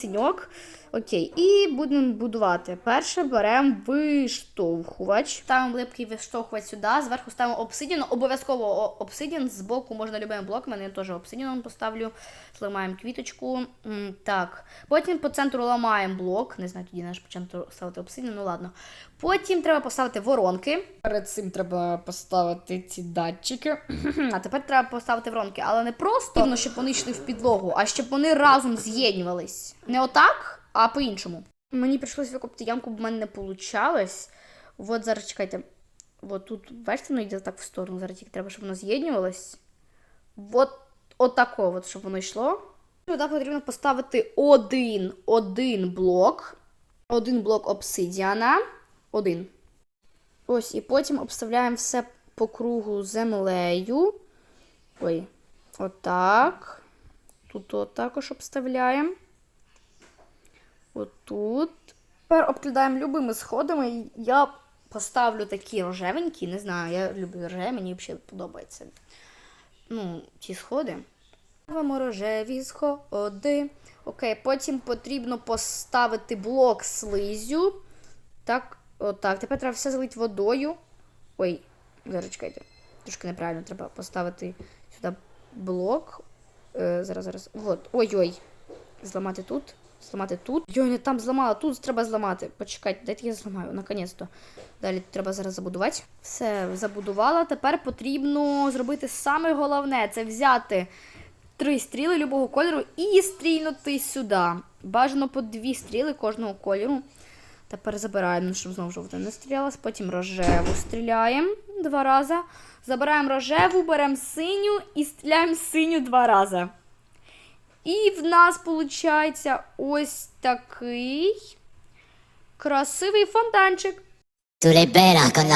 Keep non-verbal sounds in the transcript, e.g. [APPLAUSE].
Ціньок. Окей, і будемо будувати. Перше беремо виштовхувач. Ставимо липкий виштовхувач сюди, зверху ставимо обсидіан. Обов'язково обсидіан, збоку можна любим блоком, я теж обсидіаном поставлю. Зламаємо квіточку. Так. Потім по центру ламаємо блок. Не знаю, тоді наш по центру ставити обсидіан, ну ладно. Потім треба поставити воронки. Перед цим треба поставити ці датчики. [CLEARS THROAT] А тепер треба поставити воронки, але не просто, щоб вони йшли в підлогу, а щоб вони разом з'єднувались. Не отак, а по-іншому. Мені прийшлося викопати ямку, бо в мене не вийшло. От зараз чекайте. От тут, бачите, воно йде так в сторону. Зараз тільки треба, щоб воно з'єднувалось. От, от тако, от, щоб воно йшло. Туди потрібно поставити один, один блок. Один блок обсидіана. Один. Ось, і потім обставляємо все по кругу землею. Ой, отак. Тут також обставляємо. Отут. Тепер обкладаємо любими сходами. Я поставлю такі рожевенькі, не знаю, я люблю рожеві, мені взагалі подобається. Ну, ці сходи. Ставимо рожеві сходи. Окей, потім потрібно поставити блок слизю. Так, отак. Тепер треба все залити водою. Ой, зараз чекайте. Трошки неправильно треба поставити сюди блок. Е, зараз, зараз. Вот. Ой-ой. Зламати тут. Зламати тут. Йой, не там зламала, тут треба зламати. Почекайте, дайте я зламаю, наконець-то. Далі треба зараз забудувати. Все, забудувала. Тепер потрібно зробити саме головне це взяти три стріли любого кольору і стрільнути сюди. Бажано по дві стріли кожного кольору. Тепер забираємо, щоб знову жовта не стрілялась. Потім рожеву стріляємо два рази. Забираємо рожеву, беремо синю і стріляємо синю два рази. І в нас виходить ось такий красивий фонтанчик. Tu le con.